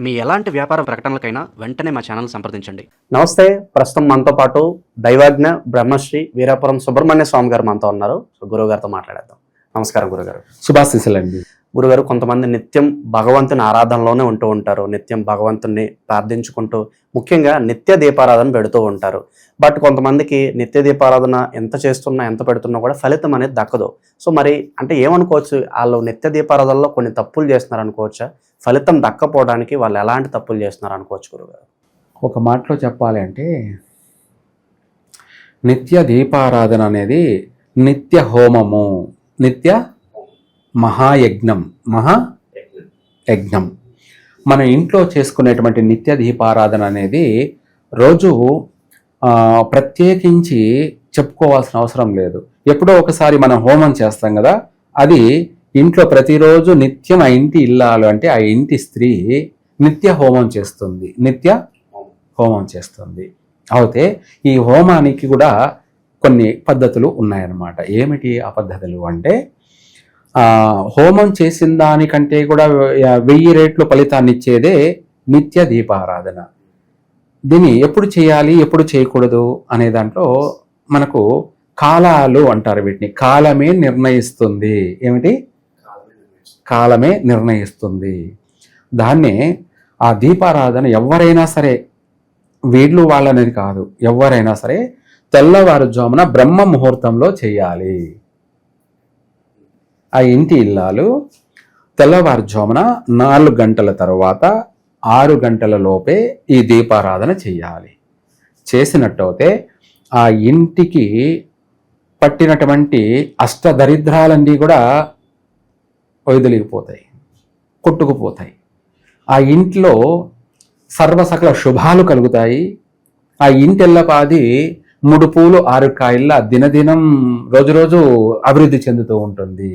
మీ ఎలాంటి వ్యాపార ప్రకటనలకైనా వెంటనే మా ఛానల్ సంప్రదించండి. నమస్తే ప్రస్తుతం మనతో పాటు దైవాజ్ఞ బ్రహ్మశ్రీ వీరాపురం సుబ్రహ్మణ్య స్వామి గారు మనతో ఉన్నారు. సో గురువు గారితో మాట్లాడేద్దాం. నమస్కారం గురుగారు శుభాశీస్సులండి. గురుగారు కొంతమంది నిత్యం భగవంతుని ఆరాధనలోనే ఉంటూ ఉంటారు. నిత్యం భగవంతుని ప్రార్థించుకుంటూ ముఖ్యంగా నిత్య దీపారాధన పెడుతూ ఉంటారు. బట్ కొంతమందికి నిత్య దీపారాధన ఎంత చేస్తున్నా ఎంత పెడుతున్నా కూడా ఫలితం అనేది దక్కదు. సో మరి అంటే ఏమనుకోవచ్చు? వాళ్ళు నిత్య దీపారాధనలో కొన్ని తప్పులు చేస్తున్నారు అనుకోవచ్చా ఫలితం దక్కపోవడానికి వాళ్ళు ఎలాంటి తప్పులు చేస్తున్నారు అనుకోవచ్చు గురుగారు? ఒక మాటలో చెప్పాలి అంటే నిత్య దీపారాధన అనేది నిత్య హోమము. నిత్య మహాయజ్ఞం. మహా యజ్ఞం. మన ఇంట్లో చేసుకునేటువంటి నిత్య దీపారాధన అనేది రోజు ప్రత్యేకించి చెప్పుకోవాల్సిన అవసరం లేదు. ఎప్పుడో ఒకసారి మనం హోమం చేస్తాం కదా అది ఇంట్లో ప్రతిరోజు నిత్యం ఆ ఇంటి ఇల్లాలు అంటే ఆ ఇంటి స్త్రీ నిత్య హోమం చేస్తుంది. నిత్య హోమం చేస్తుంది. అయితే ఈ హోమానికి కూడా కొన్ని పద్ధతులు ఉన్నాయన్నమాట. ఏమిటి ఆ పద్ధతులు అంటే హోమం చేసిన దానికంటే కూడా వెయ్యి రేట్లు ఫలితాన్ని ఇచ్చేదే నిత్య దీపారాధన. దీన్ని ఎప్పుడు చేయాలి ఎప్పుడు చేయకూడదు అనే దాంట్లో మనకు కాలాలు అంటారు వీటిని. కాలమే నిర్ణయిస్తుంది. ఏమిటి? కాలమే నిర్ణయిస్తుంది. దాన్నే ఆ దీపారాధన ఎవరైనా సరే వీళ్ళు వాళ్ళనేది కాదు ఎవరైనా సరే తెల్లవారుజామున బ్రహ్మ ముహూర్తంలో చేయాలి. ఆ ఇంటి ఇల్లాలు తెల్లవారుజామున నాలుగు గంటల తర్వాత ఆరు గంటల లోపే ఈ దీపారాధన చేయాలి. చేసినట్టయితే ఆ ఇంటికి పట్టినటువంటి అష్టదరిద్రాలన్నీ కూడా వైదొలిగిపోతాయి కొట్టుకుపోతాయి. ఆ ఇంట్లో సర్వసకల శుభాలు కలుగుతాయి. ఆ ఇంటెల్లపాది మూడు పూలు ఆరు కాయల దినదినం రోజు రోజు అభివృద్ధి చెందుతూ ఉంటుంది.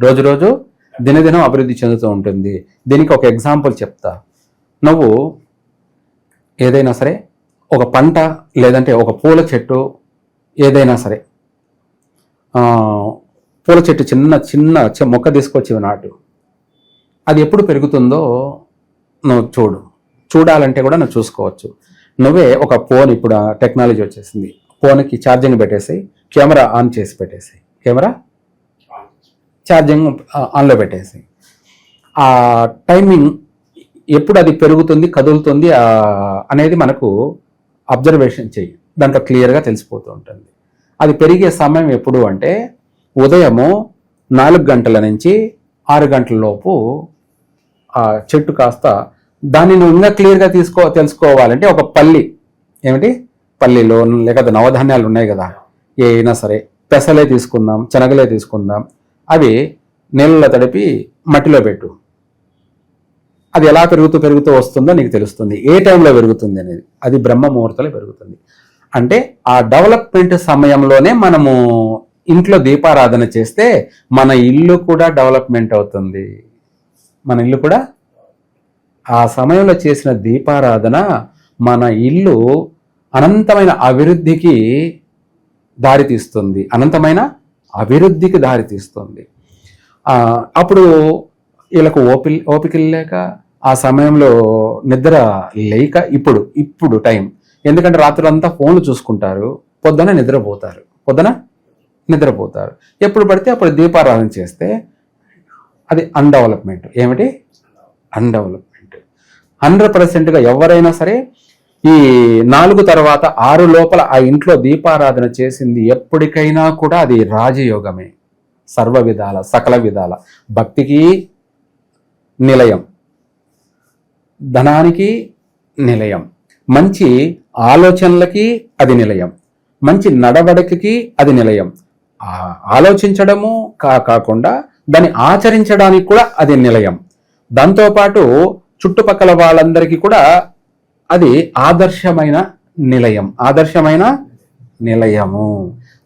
రోజు రోజు దినదినం అభివృద్ధి చెందుతూ ఉంటుంది. దీనికి ఒక ఎగ్జాంపుల్ చెప్తా. నువ్వు ఏదైనా సరే ఒక పంట లేదంటే ఒక పూల చెట్టు ఏదైనా సరే పూల చెట్టు చిన్న చిన్న చి- మొక్క తీసుకొచ్చి నాటు. అది ఎప్పుడు పెరుగుతుందో నువ్వు చూడు. చూడాలంటే కూడా నువ్వు చూసుకోవచ్చు. నువ్వే ఒక ఫోన్ ఇప్పుడు టెక్నాలజీ వచ్చేసింది. ఫోన్కి ఛార్జింగ్ పెట్టేసి కెమెరా ఆన్ చేసి పెట్టేసి. కెమెరా ఛార్జింగ్ ఆన్లో పెట్టేసి. ఆ టైమింగ్ ఎప్పుడు అది పెరుగుతుంది కదులుతుంది అనేది మనకు అబ్జర్వేషన్ చెయ్యి. దాంట్లో క్లియర్గా తెలిసిపోతూ ఉంటుంది. అది పెరిగే సమయం ఎప్పుడు అంటే ఉదయము నాలుగు గంటల నుంచి ఆరు గంటల లోపు ఆ చెట్టు కాస్త దాన్ని నువ్వు ఇంకా క్లియర్గా తీసుకో తెలుసుకోవాలంటే ఒక పల్లి. ఏమిటి? పల్లిలో లేకపోతే నవధాన్యాలు ఉన్నాయి కదా. ఏ అయినా సరే పెసలే తీసుకుందాం శనగలే తీసుకుందాం అవి నీళ్ళలో తడిపి మట్టిలో పెట్టు. అది ఎలా పెరుగుతూ పెరుగుతూ వస్తుందో నీకు తెలుస్తుంది. ఏ టైంలో పెరుగుతుంది అనేది. అది బ్రహ్మ ముహూర్తంలో పెరుగుతుంది. అంటే ఆ డెవలప్మెంట్ సమయంలోనే మనము ఇంట్లో దీపారాధన చేస్తే మన ఇల్లు కూడా డెవలప్మెంట్ అవుతుంది. మన ఇల్లు కూడా? ఆ సమయంలో చేసిన దీపారాధన మన ఇల్లు అనంతమైన అభివృద్ధికి దారితీస్తుంది. అనంతమైన అభివృద్ధికి దారితీస్తుంది అప్పుడు వీళ్ళకు ఓపి ఓపికలు లేక ఆ సమయంలో నిద్ర లేక ఇప్పుడు ఇప్పుడు టైం. ఎందుకంటే రాత్రులంతా ఫోన్లు చూసుకుంటారు పొద్దున నిద్రపోతారు. పొద్దున నిద్రపోతారు. ఎప్పుడు పడితే అప్పుడు దీపారాధన చేస్తే అది అన్డెవలప్మెంట్ ఏమిటి? అన్డెవలప్మెంట్ హండ్రెడ్ పర్సెంట్గా ఎవరైనా సరే ఈ నాలుగు తర్వాత ఆరు లోపల ఆ ఇంట్లో దీపారాధన చేసింది ఎప్పటికైనా కూడా అది రాజయోగమే. సర్వ విధాల సకల విధాల. భక్తికి నిలయం. ధనానికి నిలయం. మంచి ఆలోచనలకి అది నిలయం. మంచి నడవడికకి అది నిలయం. ఆలోచించడము కా కాకుండా దాన్ని ఆచరించడానికి కూడా అది నిలయం. దాంతోపాటు చుట్టుపక్కల వాళ్ళందరికీ కూడా అది ఆదర్శమైన నిలయం. ఆదర్శమైన నిలయము.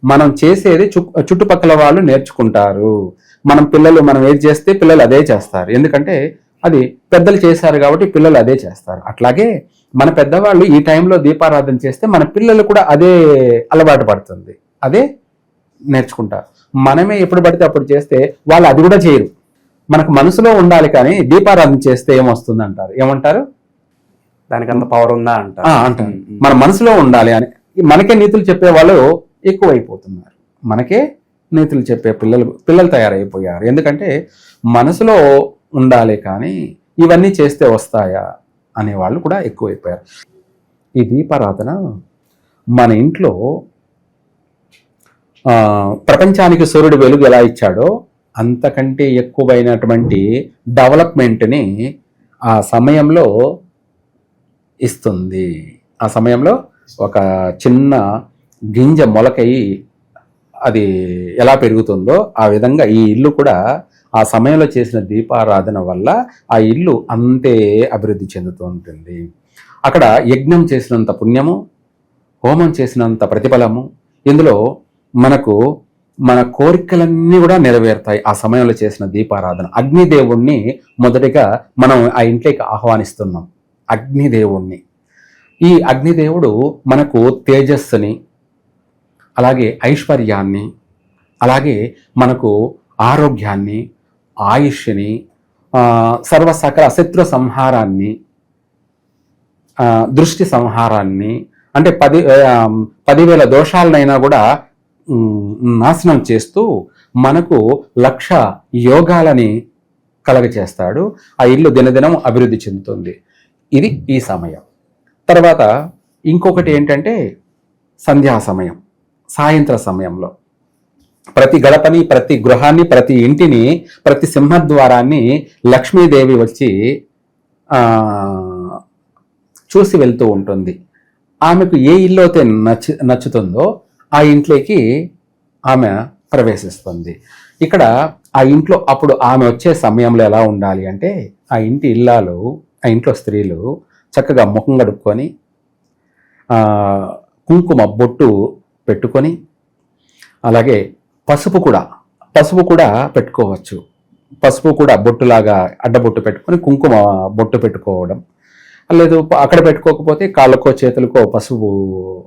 మనం చేసేది చు చుట్టుపక్కల వాళ్ళు నేర్చుకుంటారు. మనం పిల్లలు మనం ఏది చేస్తే పిల్లలు అదే చేస్తారు. ఎందుకంటే అది పెద్దలు చేశారు కాబట్టి పిల్లలు అదే చేస్తారు. అట్లాగే మన పెద్దవాళ్ళు ఈ టైంలో దీపారాధన చేస్తే మన పిల్లలు కూడా అదే అలవాటు పడుతుంది. అదే నేర్చుకుంటారు మనమే ఎప్పుడు పడితే అప్పుడు చేస్తే వాళ్ళు అది కూడా చేయరు. మనకు మనసులో ఉండాలి కానీ దీపారాధన చేస్తే ఏమొస్తుంది అంటారు ఏమంటారు? దానికి అంత పవర్ ఉందా అంటారు ఆ, అంటారు మన మనసులో ఉండాలి అని. మనకే నీతులు చెప్పే వాళ్ళు ఎక్కువైపోతున్నారు. మనకే నీతులు చెప్పే పిల్లలు పిల్లలు తయారైపోయారు. ఎందుకంటే మనసులో ఉండాలి కానీ ఇవన్నీ చేస్తే వస్తాయా అనే వాళ్ళు కూడా ఎక్కువైపోయారు. ఈ దీపారాధన మన ఇంట్లో ప్రపంచానికి సూర్యుడు వెలుగు ఎలా ఇచ్చాడో అంతకంటే ఎక్కువైనటువంటి డెవలప్మెంట్ని ఆ సమయంలో ఇస్తుంది. ఆ సమయంలో ఒక చిన్న గింజ మొలకయి అది ఎలా పెరుగుతుందో ఆ విధంగా ఈ ఇల్లు కూడా ఆ సమయంలో చేసిన దీపారాధన వల్ల ఆ ఇల్లు అంతే అభివృద్ధి చెందుతూ ఉంటుంది. అక్కడ యజ్ఞం చేసినంత పుణ్యము హోమం చేసినంత ప్రతిఫలము ఇందులో మనకు మన కోరికలన్నీ కూడా నెరవేరుతాయి ఆ సమయంలో చేసిన దీపారాధన. అగ్నిదేవుణ్ణి మొదటిగా మనం ఆ ఇంట్లోకి ఆహ్వానిస్తున్నాం. అగ్నిదేవుణ్ణి. ఈ అగ్నిదేవుడు మనకు తేజస్సుని అలాగే ఐశ్వర్యాన్ని అలాగే మనకు ఆరోగ్యాన్ని ఆయుష్ని ఆ, సర్వసకల శత్రు సంహారాన్ని దృష్టి సంహారాన్ని అంటే పది పదివేల దోషాలనైనా కూడా నాశనం చేస్తూ మనకు లక్ష యోగాలని కలగచేస్తాడు. ఆ ఇల్లు దినదినం అభివృద్ధి చెందుతుంది. ఇది ఈ సమయం. తర్వాత ఇంకొకటి ఏంటంటే సంధ్యా సమయం సాయంత్ర సమయంలో. ప్రతి గడపని ప్రతి గృహాన్ని ప్రతి ఇంటిని ప్రతి సింహద్వారాన్ని లక్ష్మీదేవి వచ్చి చూసి వెళ్తూ ఉంటుంది. ఆమెకు ఏ ఇల్లు అయితే నచ్చి నచ్చుతుందో ఆ ఇంట్లోకి ఆమె ప్రవేశిస్తుంది. ఇక్కడ ఆ ఇంట్లో అప్పుడు ఆమె వచ్చే సమయంలో ఎలా ఉండాలి అంటే ఆ ఇంటి ఇల్లాలు ఆ ఇంట్లో స్త్రీలు చక్కగా ముఖం కడుక్కొని కుంకుమ బొట్టు పెట్టుకొని అలాగే పసుపు కూడా పసుపు కూడా పెట్టుకోవచ్చు. పసుపు కూడా బొట్టులాగా అడ్డబొట్టు పెట్టుకొని కుంకుమ బొట్టు పెట్టుకోవడం. లేదు అక్కడ పెట్టుకోకపోతే కాళ్ళకో చేతులకో పసుపు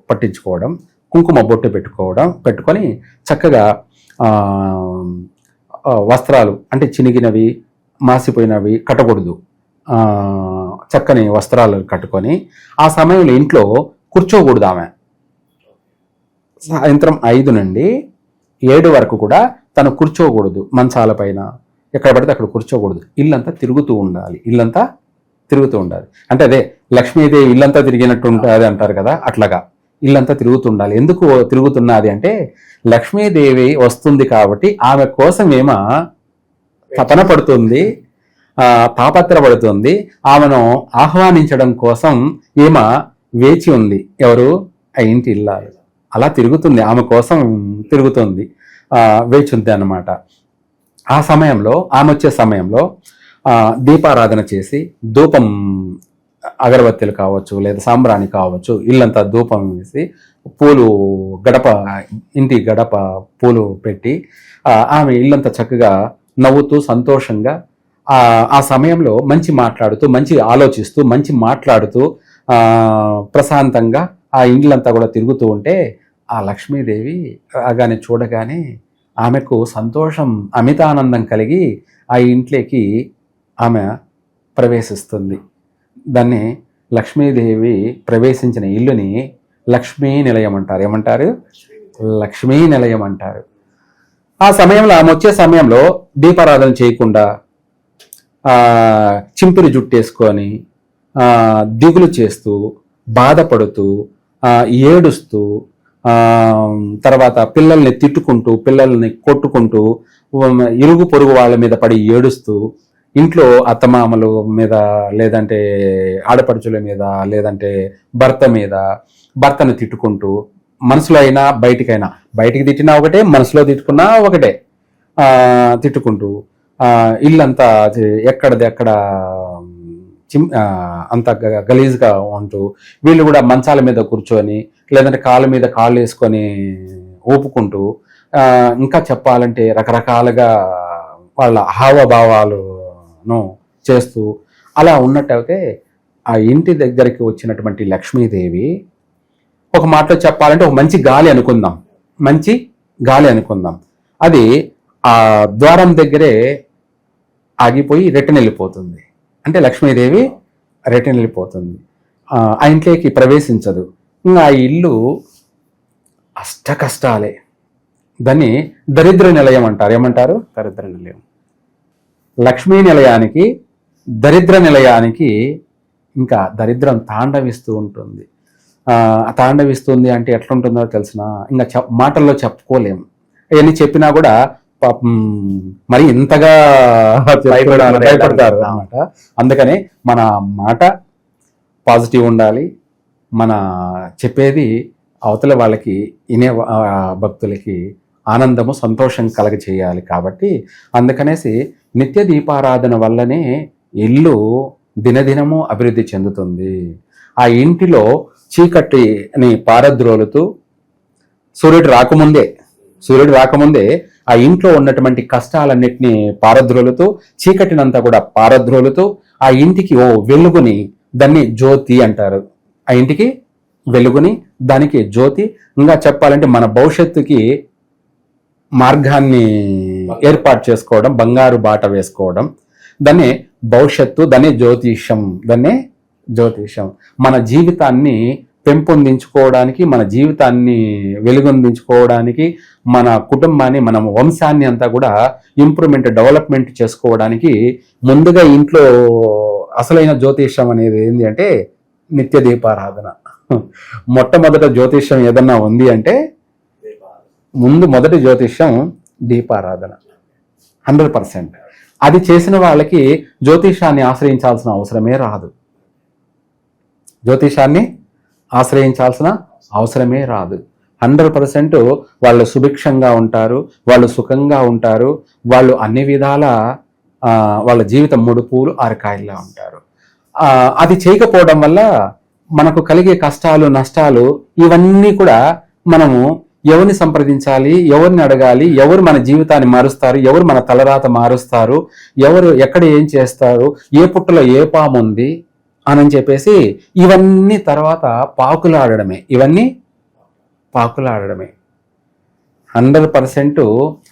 పట్టించుకోవడం కుంకుమ బొట్టు పెట్టుకోవడం పెట్టుకొని చక్కగా వస్త్రాలు అంటే చినిగినవి మాసిపోయినవి కట్టకూడదు. చక్కని వస్త్రాలు కట్టుకొని ఆ సమయంలో ఇంట్లో కూర్చోకూడదు ఆమె. సాయంత్రం ఐదు నుండి ఏడు వరకు కూడా తను కూర్చోకూడదు మంచాల పైన. ఎక్కడ పడితే అక్కడ కూర్చోకూడదు. ఇల్లంతా తిరుగుతూ ఉండాలి. ఇల్లంతా తిరుగుతూ ఉండాలి. అంటే అదే లక్ష్మీదేవి ఇల్లంతా తిరిగినట్టు ఉంటుంది అంటారు కదా అట్లాగా. ఇల్లంతా తిరుగుతూ ఉండాలి. ఎందుకు తిరుగుతున్నది అంటే లక్ష్మీదేవి వస్తుంది కాబట్టి ఆమె కోసం ఏమో తపన పడుతుంది తాపత్రపడుతుంది ఆమెను ఆహ్వానించడం కోసం ఈమె వేచి ఉంది. ఎవరు? ఆ ఇంటి ఇల్లాలు. అలా తిరుగుతుంది. ఆమె కోసం తిరుగుతుంది. వేచి ఉంది అన్నమాట. ఆ సమయంలో ఆమె వచ్చే సమయంలో దీపారాధన చేసి ధూపం అగరబత్తీలు కావచ్చు లేదా సాంబ్రాణి కావచ్చు ఇల్లంతా ధూపం వేసి పూలు గడప ఇంటి గడప పూలు పెట్టి ఆమె ఇల్లంతా చక్కగా నవ్వుతూ సంతోషంగా ఆ సమయంలో మంచి మాట్లాడుతూ మంచి ఆలోచిస్తూ మంచి మాట్లాడుతూ ప్రశాంతంగా ఆ ఇండ్లంతా కూడా తిరుగుతూ ఉంటే ఆ లక్ష్మీదేవి రాగానే చూడగానే ఆమెకు సంతోషం అమితానందం కలిగి ఆ ఇంట్లోకి ఆమె ప్రవేశిస్తుంది. దాన్ని లక్ష్మీదేవి ప్రవేశించిన ఇల్లుని లక్ష్మీ నిలయం అంటారు. ఏమంటారు? లక్ష్మీ నిలయం అంటారు. ఆ సమయంలో ఆమె వచ్చే సమయంలో దీపారాధన చేయకుండా చింపిరి జుట్టేసుకొని దిగులు చేస్తూ బాధపడుతూ ఏడుస్తూ తర్వాత పిల్లల్ని తిట్టుకుంటూ పిల్లల్ని కొట్టుకుంటూ ఇరుగు పొరుగు వాళ్ళ మీద పడి ఏడుస్తూ ఇంట్లో అత్తమామలు మీద లేదంటే ఆడపడుచుల మీద లేదంటే భర్త మీద భర్తను తిట్టుకుంటూ మనసులో అయినా బయటికైనా బయటికి తిట్టినా ఒకటే మనసులో తిట్టుకున్నా ఒకటే తిట్టుకుంటూ ఇల్లంతా అది ఎక్కడది ఎక్కడ చిమ్ అంత గ- గలీజ్గా ఉంటూ వీళ్ళు కూడా మంచాల మీద కూర్చొని లేదంటే కాళ్ళ మీద కాళ్ళు వేసుకొని ఊపుకుంటూ ఇంకా చెప్పాలంటే రకరకాలుగా వాళ్ళ హావభావాలను చేస్తూ అలా ఉన్నట్టయితే ఆ ఇంటి దగ్గరికి వచ్చినటువంటి లక్ష్మీదేవి ఒక మాటలో చెప్పాలంటే ఒక మంచి గాలి అనుకుందాం. మంచి గాలి అనుకుందాం. అది ఆ ద్వారం దగ్గరే ఆగిపోయి రిటర్న్ వెళ్ళిపోతుంది. అంటే లక్ష్మీదేవి రిటర్న్ వెళ్ళిపోతుంది. ఆ ఇంట్లోకి ప్రవేశించదు. ఇంకా ఆ ఇల్లు అష్ట కష్టాలే. దాన్ని దరిద్ర నిలయం అంటారు. ఏమంటారు? దరిద్ర నిలయం. లక్ష్మీ నిలయానికి దరిద్ర నిలయానికి ఇంకా దరిద్రం తాండవిస్తూ ఉంటుంది. ఆ తాండవిస్తుంది అంటే ఎట్లుంటుందో తెలిసిన ఇంకా మాటల్లో చెప్పుకోలేము అవన్నీ చెప్పినా కూడా పాపం మరి ఇంతగా భయపడాలి. భయపడతారు అన్నమాట. అందుకని మన మాట పాజిటివ్ ఉండాలి. మన చెప్పేది అవతల వాళ్ళకి వినే ఆ, భక్తులకి ఆనందము సంతోషం కలగ చేయాలి కాబట్టి అందుకనేసి నిత్య దీపారాధన వల్లనే ఇల్లు దినదినము అభివృద్ధి చెందుతుంది. ఆ ఇంటిలో చీకటిని పారద్రోలుతూ సూర్యుడు రాకముందే సూర్యుడు రాకముందే ఆ ఇంట్లో ఉన్నటువంటి కష్టాలన్నిటినీ పారద్రోలుతూ చీకటినంతా కూడా పారద్రోలుతూ ఆ ఇంటికి ఓ వెలుగుని దాన్ని జ్యోతి అంటారు. ఆ ఇంటికి వెలుగుని దానికి జ్యోతి. ఇంకా చెప్పాలంటే మన భవిష్యత్తుకి మార్గాన్ని ఏర్పాటు చేసుకోవడం బంగారు బాట వేసుకోవడం దాన్ని భవిష్యత్తు దాన్ని జ్యోతిష్యం దాన్ని జ్యోతిష్యం. మన జీవితాన్ని పెంపొందించుకోవడానికి మన జీవితాన్ని వెలుగొందించుకోవడానికి మన కుటుంబాన్ని మన వంశాన్ని అంతా కూడా ఇంప్రూవ్మెంట్ డెవలప్మెంట్ చేసుకోవడానికి ముందుగా ఇంట్లో అసలైన జ్యోతిష్యం అనేది ఏంటి అంటే నిత్య దీపారాధన. మొట్టమొదట జ్యోతిష్యం ఏదన్నా ఉంది అంటే ముందు మొదటి జ్యోతిష్యం దీపారాధన. Hundred percent. అది చేసిన వాళ్ళకి జ్యోతిషాన్ని ఆశ్రయించాల్సిన అవసరమే రాదు. జ్యోతిషాన్ని ఆశ్రయించాల్సిన అవసరమే రాదు. హండ్రెడ్ పర్సెంట్ వాళ్ళు సుభిక్షంగా ఉంటారు వాళ్ళు సుఖంగా ఉంటారు వాళ్ళు అన్ని విధాల వాళ్ళ జీవితం మూడు పూలు ఉంటారు. అది చేయకపోవడం వల్ల మనకు కలిగే కష్టాలు నష్టాలు ఇవన్నీ కూడా మనము ఎవరిని సంప్రదించాలి ఎవరిని అడగాలి ఎవరు మన జీవితాన్ని మారుస్తారు ఎవరు మన తలరాత మారుస్తారు ఎవరు ఎక్కడ ఏం చేస్తారు ఏ పుట్టలో ఏ పాము ఉంది అని చెప్పేసి ఇవన్నీ తర్వాత పాకులాడడమే. ఇవన్నీ పాకులాడడమే. హండ్రెడ్ పర్సెంట్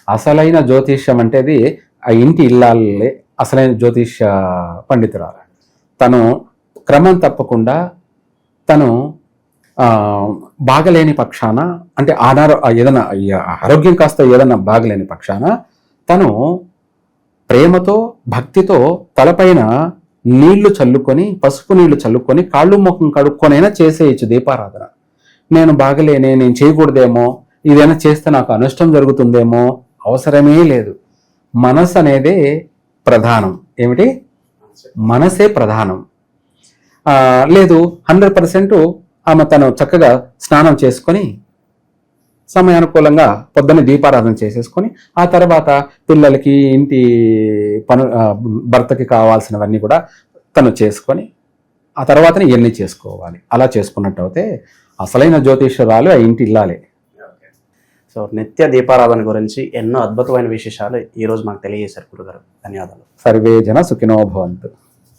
అసలైన జ్యోతిష్యం అంటేది ఆ ఇంటి ఇల్లాలే అసలైన జ్యోతిష పండితురాలు. తను క్రమం తప్పకుండా తను బాగలేని పక్షాన అంటే అనారో ఏదైనా ఆరోగ్యం కాస్త ఏదైనా బాగలేని పక్షాన తను ప్రేమతో భక్తితో తలపైన నీళ్ళు చల్లుకొని పసుపు నీళ్ళు చల్లుకొని కాళ్ళు ముఖం కడుక్కొనైనా చేసేయచ్చు దీపారాధన. నేను బాగలేనే నేను చేయకూడదేమో ఇదైనా చేస్తే నాకు అనిష్టం జరుగుతుందేమో అవసరమే లేదు. మనసు అనేదే ప్రధానం. ఏమిటి? మనసే ప్రధానం. లేదు హండ్రెడ్ పర్సెంట్ ఆమె తను చక్కగా స్నానం చేసుకొని సమయానుకూలంగా పొద్దున్న దీపారాధన చేసేసుకొని ఆ తర్వాత పిల్లలకి ఇంటి పను భర్తకి కావాల్సినవన్నీ కూడా తను చేసుకొని ఆ తర్వాతనే ఇవన్నీ చేసుకోవాలి. అలా చేసుకున్నట్టు అయితే అసలైన జ్యోతిష్యురాలు ఆ ఇంటి ఇల్లాలే. సో నిత్య దీపారాధన గురించి ఎన్నో అద్భుతమైన విశేషాలు ఈ రోజు మాకు తెలియజేశారు గురుగారు. ధన్యవాదాలు. సర్వే జన సుఖినో భవంతు.